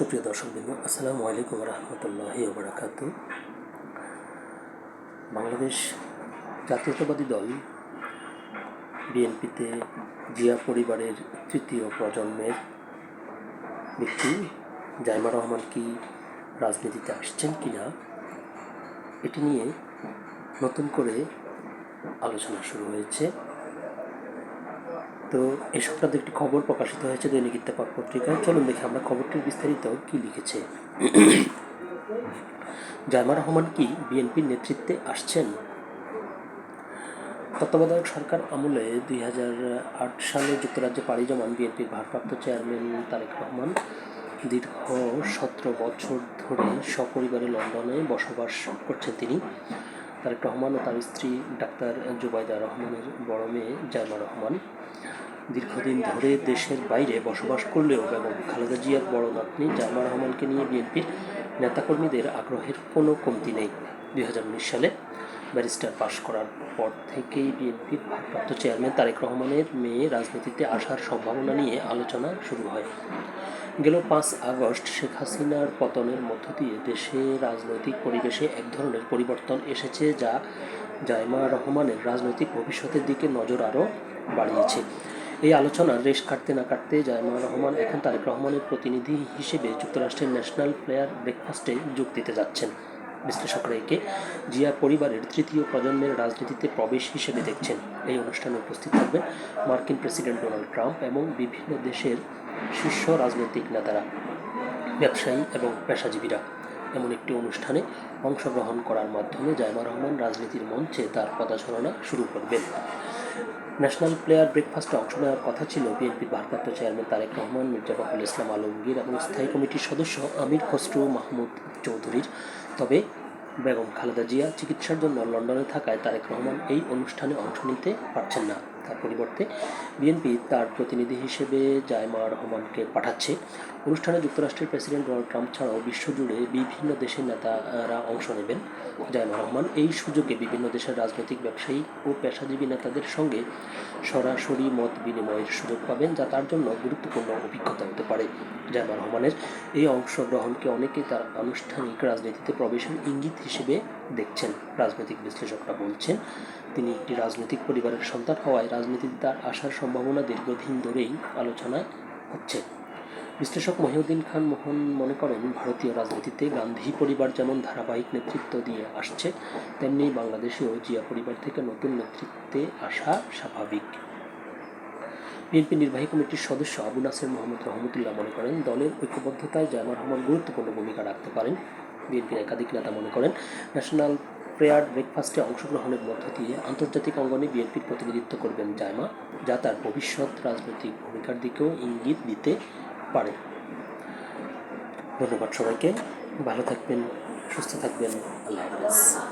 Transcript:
সুপ্রিয় দর্শকবৃন্দ, আসসালামু আলাইকুম রহমতুল্লাহ বারাকাত। বাংলাদেশ জাতীয়তাবাদী দল বিএনপিতে জিয়া পরিবারের তৃতীয় প্রজন্মের ব্যক্তি জাইমা রহমান কি রাজনীতিতে আসছেন কি না এটি নিয়ে নতুন করে আলোচনা শুরু হয়েছে। তো এ সংক্রান্ত একটি খবর প্রকাশিত হয়েছে দৈনিক ইত্তেফাক পত্রিকায়। চলুন দেখি আমরা খবরটির বিস্তারিত কি লিখেছে। জামা রহমান কি বিএনপির নেতৃত্বে আসছেন? তত্ত্বাবধায়ক সরকার আমলে দুই হাজার আট সালে যুক্তরাজ্যে পাড়ি জমান বিএনপির ভারপ্রাপ্ত চেয়ারম্যান তারেক রহমান। দীর্ঘ সতেরো বছর ধরে সপরিবারে লন্ডনে বসবাস করছেন তিনি। তারেক রহমান ও তার স্ত্রী ডাক্তার জুবাইদা রহমানের বড় মেয়ে জাইমা রহমান। দীর্ঘদিন ধরে দেশের বাইরে বসবাস করলেও বেগম খালেদা জিয়ার বড় নাতনি জাইমা রহমানকে নিয়ে বিএনপির নেতাকর্মীদের আগ্রহের কোনো কমতি নেই। দুই হাজার উনিশ সালে ব্যারিস্টার পাশ করার পর থেকেই বিএনপির ভারপ্রাপ্ত চেয়ারম্যান তারেক রহমানের মেয়ে রাজনীতিতে আসার সম্ভাবনা নিয়ে আলোচনা শুরু হয়। গেল পাঁচ আগস্ট শেখ হাসিনার পতনের মধ্য দিয়ে দেশে রাজনৈতিক পরিবেশে এক ধরনের পরিবর্তন এসেছে যা জাইমা রহমানের রাজনৈতিক ভবিষ্যতের দিকে নজর আরও বাড়িয়েছে। এই আলোচনার রেশ কাটতে না কাটতে জাইমা রহমান এখন তারেক রহমানের প্রতিনিধি হিসেবে যুক্তরাষ্ট্রের ন্যাশনাল প্লেয়ার ব্রেকফাস্টে যোগ দিতে যাচ্ছেন। বিশ্লেষকরা একে জিয়া পরিবারের তৃতীয় প্রজন্মের রাজনীতিতে প্রবেশ হিসেবে দেখছেন। এই অনুষ্ঠানে উপস্থিত থাকবেন মার্কিন প্রেসিডেন্ট ডোনাল্ড ট্রাম্প এবং বিভিন্ন দেশের শীর্ষ রাজনৈতিক নেতারা, ব্যবসায়ী এবং পেশাজীবীরা। এমন একটি অনুষ্ঠানে অংশগ্রহণ করার মাধ্যমে জায়মা রহমান রাজনীতির মঞ্চে তার পদাচারণা শুরু করবেন। ন্যাশনাল প্লেয়ার ব্রেকফাস্টে অংশ নেওয়ার কথা ছিল বিএনপির ভারপ্রাপ্ত চেয়ারম্যান তারেক রহমান, মির্জা ফখরুল ইসলাম আলমগীর এবং স্থায়ী কমিটির সদস্য আমির খসরু মাহমুদ চৌধুরীর। তবে বেগম খালেদা জিয়া চিকিৎসার জন্য লন্ডনে থাকায় তারেক রহমান এই অনুষ্ঠানে অংশ নিতে পারছেন না। তার পরিবর্তে বিএনপি তার প্রতিনিধি হিসেবে জায়মা রহমানকে পাঠাচ্ছে। অনুষ্ঠানে যুক্তরাষ্ট্রের প্রেসিডেন্ট ডোনাল্ড ট্রাম্প ছাড়াও বিশ্বজুড়ে বিভিন্ন দেশের নেতারা অংশ নেবেন জায়মা রহমান। এই সুযোগে বিভিন্ন দেশের রাজনৈতিক ব্যবসায়ী ও পেশাজীবী নেতাদের সঙ্গে সরাসরি মত বিনিময়ের সুযোগ পাবেন, যা তার জন্য গুরুত্বপূর্ণ অভিজ্ঞতা হতে পারে। জায়মা রহমানের এই অংশগ্রহণকে অনেকেই তার আনুষ্ঠানিক রাজনীতিতে প্রবেশের ইঙ্গিত হিসেবে দেখছেন। রাজনৈতিক বিশ্লেষকরা বলছেন তিনি একটি রাজনৈতিক পরিবারের সন্তান হওয়ায় রাজনীতিতে তার আসার সম্ভাবনা দীর্ঘদিন ধরেই আলোচনায় হচ্ছে। বিশ্লেষক মহিউদ্দিন খান মোহন মনে করেন, ভারতীয় রাজনীতিতে গান্ধী পরিবার যেমন ধারাবাহিক নেতৃত্ব দিয়ে আসছে, তেমনি বাংলাদেশেও জিয়া পরিবার থেকে নতুন নেতৃত্বে আসা স্বাভাবিক। বিএনপি নির্বাহী কমিটির সদস্য আবু নাসের মোহাম্মদ রহমতুল্লাহ মনে করেন, দলের ঐক্যবদ্ধতায় জামার রহমান গুরুত্বপূর্ণ ভূমিকা রাখতে পারেন। বিএনপির একাধিক নেতা মনে করেন, ন্যাশনাল প্রেয়ার ব্রেকফাস্টে অংশগ্রহণের মধ্য দিয়ে আন্তর্জাতিক অঙ্গনে বিএনপির প্রতিনিধিত্ব করবেন জায়মা যা তার ভবিষ্যৎ রাজনৈতিক ভূমিকার দিকেও ইঙ্গিত দিতে পারে। ধন্যবাদ সবাইকে। ভালো থাকবেন, সুস্থ থাকবেন। আল্লাহ হাফেজ।